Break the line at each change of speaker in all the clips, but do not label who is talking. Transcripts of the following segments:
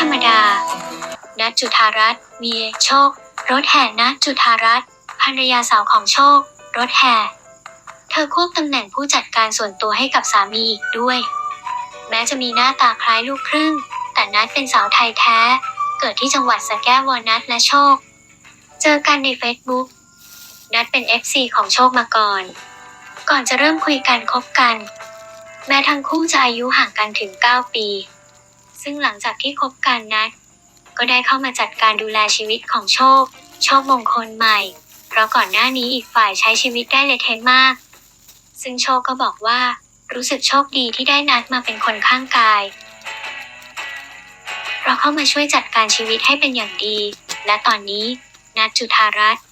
ธรรมดานัทจุธารัตน์มีโชค รถแห่นัทจุธารัตน์ภรรยาสาวของโชค รถแห่ เธอควบตำแหน่งผู้จัดการส่วนตัวให้กับสามีอีกด้วย แม้จะมีหน้าตาคล้ายลูกครึ่ง แต่นัทเป็นสาวไทยแท้ เกิดที่จังหวัดสระแก้ววอนัทและโชค เจอกันในเฟซบุ๊กนัทเป็น FC ของโชคมาก่อน ก่อนจะเริ่มคุยกันคบกัน แม้ทั้งคู่จะอายุห่างกันถึง 9 ปี ซึ่งหลังจากที่คบกันนัทก็ได้เข้ามาจัดการดูแลชีวิตของโชค โชคมงคลใหม่ เพราะก่อนหน้านี้อีกฝ่ายใช้ชีวิตได้เละเทะมาก ซึ่งโชคก็บอกว่า รู้สึกโชคดีที่ได้นัดมาเป็นคนข้างกาย เพราะเข้ามาช่วยจัดการชีวิตให้เป็นอย่างดี และตอนนี้นัดจุธารัตน์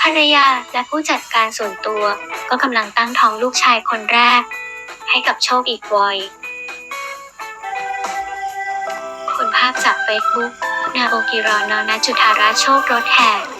ภรรยาและผู้จัดการส่วนตัว ก็กำลังตั้งท้องลูกชายคนแรก ให้กับโชคอีกวัยาพจากเฟซบุ๊กนาโอกิรอนอนัทจุธาราชโชครถแห่